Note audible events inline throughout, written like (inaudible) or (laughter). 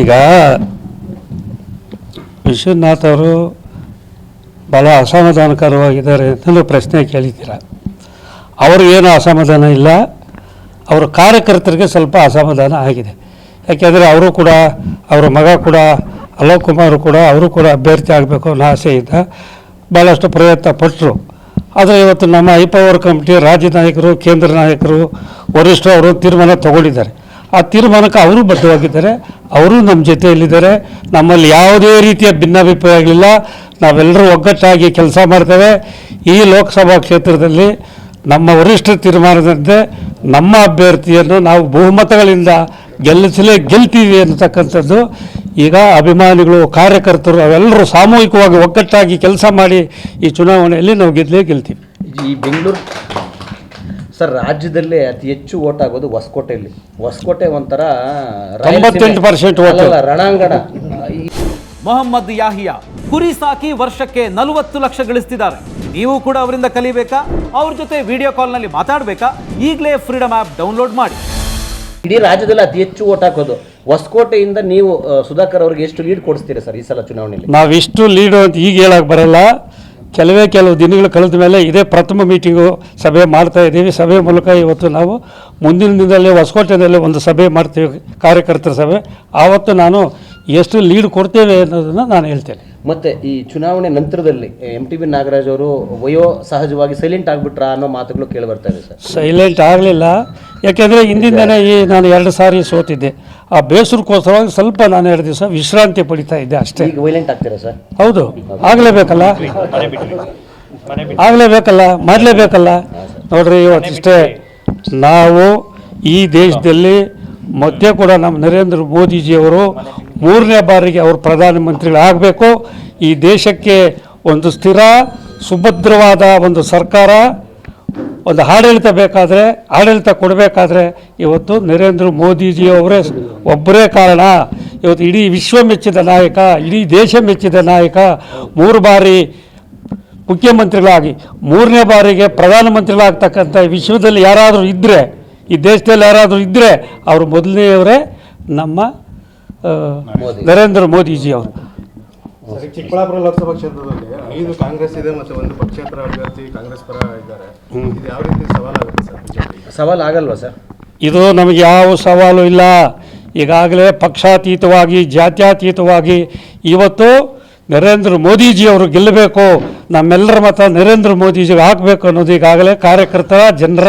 ಈಗ ವಿಶ್ವನಾಥ್ ಅವರು ಭಾಳ ಅಸಮಾಧಾನಕರವಾಗಿದ್ದಾರೆ ಅಂತಂದು ಪ್ರಶ್ನೆ ಕೇಳಿದ್ದೀರ? ಅವ್ರಿಗೇನು ಅಸಮಾಧಾನ ಇಲ್ಲ, ಅವರ ಕಾರ್ಯಕರ್ತರಿಗೆ ಸ್ವಲ್ಪ ಅಸಮಾಧಾನ ಆಗಿದೆ. ಯಾಕೆಂದರೆ ಅವರು ಕೂಡ, ಅವರ ಮಗ ಕೂಡ, ಅಲೋಕ್ ಕುಮಾರ್ ಕೂಡ, ಅವರು ಕೂಡ ಅಭ್ಯರ್ಥಿ ಆಗಬೇಕು ಅನ್ನೋ ಆಸೆಯಿಂದ ಭಾಳಷ್ಟು ಪ್ರಯತ್ನ ಪಟ್ಟರು ಆದರೆ ಇವತ್ತು ನಮ್ಮ ಐ ಪವರ್ ಕಮಿಟಿ ರಾಜ್ಯ ನಾಯಕರು, ಕೇಂದ್ರ ನಾಯಕರು, ವರಿಷ್ಠರು ಅವರು ತೀರ್ಮಾನ ತಗೊಂಡಿದ್ದಾರೆ. ಆ ತೀರ್ಮಾನಕ್ಕೆ ಅವರು ಬದ್ಧವಾಗಿದ್ದಾರೆ. ಅವರು ನಮ್ಮ ಜೊತೆಯಲ್ಲಿದ್ದಾರೆ. ನಮ್ಮಲ್ಲಿ ಯಾವುದೇ ರೀತಿಯ ಭಿನ್ನಾಭಿಪ್ರಾಯಗಳಿಲ್ಲ. ನಾವೆಲ್ಲರೂ ಒಗ್ಗಟ್ಟಾಗಿ ಕೆಲಸ ಮಾಡ್ತೇವೆ. ಈ ಲೋಕಸಭಾ ಕ್ಷೇತ್ರದಲ್ಲಿ ನಮ್ಮ ವರಿಷ್ಠ ತೀರ್ಮಾನದಂತೆ ನಮ್ಮ ಅಭ್ಯರ್ಥಿಯನ್ನು ನಾವು ಬಹುಮತಗಳಿಂದ ಗೆಲ್ಲಿಸಲೇ ಗೆಲ್ತೀವಿ ಅನ್ನತಕ್ಕಂಥದ್ದು. ಈಗ ಅಭಿಮಾನಿಗಳು, ಕಾರ್ಯಕರ್ತರು ಅವೆಲ್ಲರೂ ಸಾಮೂಹಿಕವಾಗಿ ಒಗ್ಗಟ್ಟಾಗಿ ಕೆಲಸ ಮಾಡಿ ಈ ಚುನಾವಣೆಯಲ್ಲಿ ನಾವು ಗೆದ್ದಲೇ ಗೆಲ್ತೀವಿ. ಈ ಬೆಂಗಳೂರು ಸರ್ ರಾಜ್ಯದಲ್ಲೇ ಅತಿ ಹೆಚ್ಚು ಓಟ್ ಆಗೋದು ಹೊಸಕೋಟೆಯಲ್ಲಿ. ಹೊಸಕೋಟೆ ಒಂಥರ ರಾಯಲಸೀಮೆ- 98% vote. ಅಲ್ಲಲ್ಲ, ರಣಾಂಗಣ. ಮೊಹಮ್ಮದ್ ಯಾಹಿಯಾ ಕುರಿ ಸಾಕಿ ವರ್ಷಕ್ಕೆ ನಲವತ್ತು ಲಕ್ಷ ಗಳಿಸ್ತಿದ್ದಾರೆ. ನೀವು ಕೂಡ ಅವರಿಂದ ಕಲಿಬೇಕಾ? ಅವ್ರ ಜೊತೆ ವಿಡಿಯೋ ಕಾಲ್ನಲ್ಲಿ ಮಾತಾಡಬೇಕಾ? ಈಗಲೇ ಫ್ರೀಡಮ್ ಆಪ್ ಡೌನ್ಲೋಡ್ ಮಾಡಿ. ಇಡೀ ರಾಜ್ಯದಲ್ಲಿ ಅತಿ ಹೆಚ್ಚು ಓಟ್ ಹಾಕೋದು. ಹೊಸಕೋಟೆಯಿಂದ ನೀವು ಆ, ಸುಧಾಕರ್ ಅವ್ರಿಗೆ ಎಷ್ಟು ಲೀಡ್ ಕೊಡಿಸ್ತೀರಾ ಸರ್ ಈ ಸಲ ಚುನಾವಣೆಯಲ್ಲಿ? ನಾವಿಷ್ಟು ಲೀಡ್ ಅಂತ ಈಗ ಹೇಳಕ್ ಬರಲ್ಲ. ಕೆಲವೇ ಕೆಲವು ದಿನಗಳು ಕಳೆದ ಮೇಲೆ ಇದೇ ಪ್ರಥಮ ಮೀಟಿಂಗು ಸಭೆ ಮಾಡ್ತಾ ಇದ್ದೀವಿ. ಸಭೆ ಮೂಲಕ ಇವತ್ತು ನಾವು ಮುಂದಿನ ದಿನದಲ್ಲಿ ಹೊಸಕೋಟೆಯಲ್ಲಿ ಒಂದು ಸಭೆ ಮಾಡ್ತೀವಿ. ಕಾರ್ಯಕರ್ತರ ಸಭೆ. ಆವತ್ತು ನಾನು ಎಷ್ಟು ಲೀಡ್ ಕೊಡ್ತೇವೆ ಅನ್ನೋದನ್ನು ನಾನು ಹೇಳ್ತೇನೆ. ಮತ್ತೆ ಈ ಚುನಾವಣೆ ನಂತರದಲ್ಲಿ ಎಂ ಟಿ ಬಿ ನಾಗರಾಜ್ ಅವರು ವಯೋ ಸಹಜವಾಗಿ ಸೈಲೆಂಟ್ ಆಗಿಬಿಟ್ರಾ ಅನ್ನೋ ಮಾತುಗಳು ಕೇಳಿ ಬರ್ತಾ ಇದೆ ಸರ್. ಸೈಲೆಂಟ್ ಆಗಲಿಲ್ಲ. ಯಾಕೆಂದರೆ ಹಿಂದಿಂದನೇ ಈ ನಾನು ಎರಡು ಸಾರಿ ಸೋತಿದ್ದೆ. ಆ ಬೇಸರಕ್ಕೋಸ್ಕರವಾಗಿ ಸ್ವಲ್ಪ ನಾನು ಎರಡು ದಿವಸ ವಿಶ್ರಾಂತಿ ಪಡಿತಾ ಇದ್ದೆ ಅಷ್ಟೇ. ಈಗ ವೈಲೆಂಟ್ ಆಗ್ತೀರಾ ಸರ್? ಹೌದು. ಆಗಲೇಬೇಕಲ್ಲ? ಆಗಲೇಬೇಕಲ್ಲ? ಮಾಡಲೇಬೇಕಲ್ಲ? ನೋಡ್ರಿ ಇವತ್ತಿಷ್ಟೇ ನಾವು ಈ ದೇಶದಲ್ಲಿ ಮಧ್ಯೆ ಕೂಡ ನಮ್ಮ ನರೇಂದ್ರ ಮೋದಿಜಿಯವರು ಮೂರನೇ ಬಾರಿಗೆ ಅವರು ಪ್ರಧಾನಮಂತ್ರಿಗಳಾಗಬೇಕು. ಈ ದೇಶಕ್ಕೆ ಒಂದು ಸ್ಥಿರ ಸುಭದ್ರವಾದ ಒಂದು ಸರ್ಕಾರ ಒಂದು ಆಡಳಿತ ಬೇಕಾದರೆ ಆಡಳಿತ ಕೊಡಬೇಕಾದ್ರೆ ಇವತ್ತು ನರೇಂದ್ರ ಮೋದಿಜಿಯವರೇ ಒಬ್ಬರೇ ಕಾರಣ. ಇವತ್ತು ಇಡೀ ವಿಶ್ವ ಮೆಚ್ಚಿದ ನಾಯಕ ಇಡೀ ದೇಶ ಮೆಚ್ಚಿದ ನಾಯಕ ಮೂರು ಬಾರಿ ಮುಖ್ಯಮಂತ್ರಿಗಳಾಗಿ ಮೂರನೇ ಬಾರಿಗೆ ಪ್ರಧಾನಮಂತ್ರಿಗಳಾಗ್ತಕ್ಕಂಥ ವಿಶ್ವದಲ್ಲಿ ಯಾರಾದರೂ ಇದ್ದರೆ ಈ ದೇಶದಲ್ಲಿ ಯಾರಾದರೂ ಇದ್ದರೆ ಅವರು ಮೊದಲನೆಯವರೇ ನಮ್ಮ ನರೇಂದ್ರ ಮೋದಿಜಿ ಅವರು ಸರಿ ಚಿಕ್ಕಬಳ್ಳಾಪುರ ಲೋಕಸಭಾ ಕ್ಷೇತ್ರದಲ್ಲಿ ಐದು ಕಾಂಗ್ರೆಸ್ ಇದೆ ಮತ್ತೆ ಒಂದು ಪಕ್ಷೇತರ ಅಭ್ಯರ್ಥಿ ಕಾಂಗ್ರೆಸ್ ಪರ ಇದ್ದಾರೆ. ಇದು ಯಾವ ರೀತಿ ಸವಾಲಾಗುತ್ತೆ ಸರ್ ಸವಾಲ್ ಆಗಲ್ವಾ ಸರ್? ಇದು ನಮಗೆ ಯಾವ ಸವಾಲು ಇಲ್ಲ. ಈಗಾಗಲೇ ಪಕ್ಷಾತೀತವಾಗಿ ಜಾತ್ಯಾತೀತವಾಗಿ ಇವತ್ತು ನರೇಂದ್ರ ಮೋದಿಜಿಯವರು ಗೆಲ್ಲಬೇಕು. ನಮ್ಮೆಲ್ಲರ ಮತ ನರೇಂದ್ರ ಮೋದಿಜಿ ಹಾಕಬೇಕು ಅನ್ನೋದು ಈಗಾಗಲೇ ಕಾರ್ಯಕರ್ತರ ಜನರ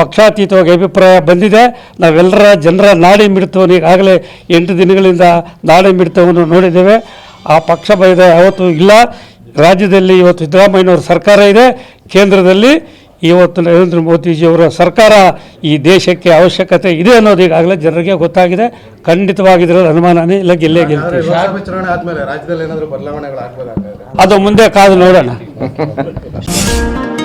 ಪಕ್ಷಾತೀತವಾಗಿ ಅಭಿಪ್ರಾಯ ಬಂದಿದೆ. ನಾವೆಲ್ಲರ ಜನರ ನಾಡಿ ಮಿಡಿತವನ್ನು ಈಗಾಗಲೇ ಎಂಟು ದಿನಗಳಿಂದ ನಾಡಿ ಮಿಡಿತವನ್ನು ನೋಡಿದ್ದೇವೆ. ಆ ಪಕ್ಷ ಭೇದ ಯಾವತ್ತು ಇಲ್ಲ. ರಾಜ್ಯದಲ್ಲಿ ಇವತ್ತು ಸಿದ್ದರಾಮಯ್ಯನವ್ರ ಸರ್ಕಾರ ಇದೆ. ಕೇಂದ್ರದಲ್ಲಿ ಇವತ್ತು ನರೇಂದ್ರ ಮೋದಿಜಿಯವರ ಸರ್ಕಾರ ಈ ದೇಶಕ್ಕೆ ಅವಶ್ಯಕತೆ ಇದೆ ಅನ್ನೋದು ಈಗಾಗಲೇ ಜನರಿಗೆ ಗೊತ್ತಾಗಿದೆ. ಖಂಡಿತವಾಗಿದ್ರಲ್ಲಿ ಅನುಮಾನನೇ ಇಲ್ಲ ಗೆಲ್ಲೇ ಗೆಲ್ತೀವಿ. ಅದು ಮುಂದೆ ಕಾದು ನೋಡೋಣ. (laughs)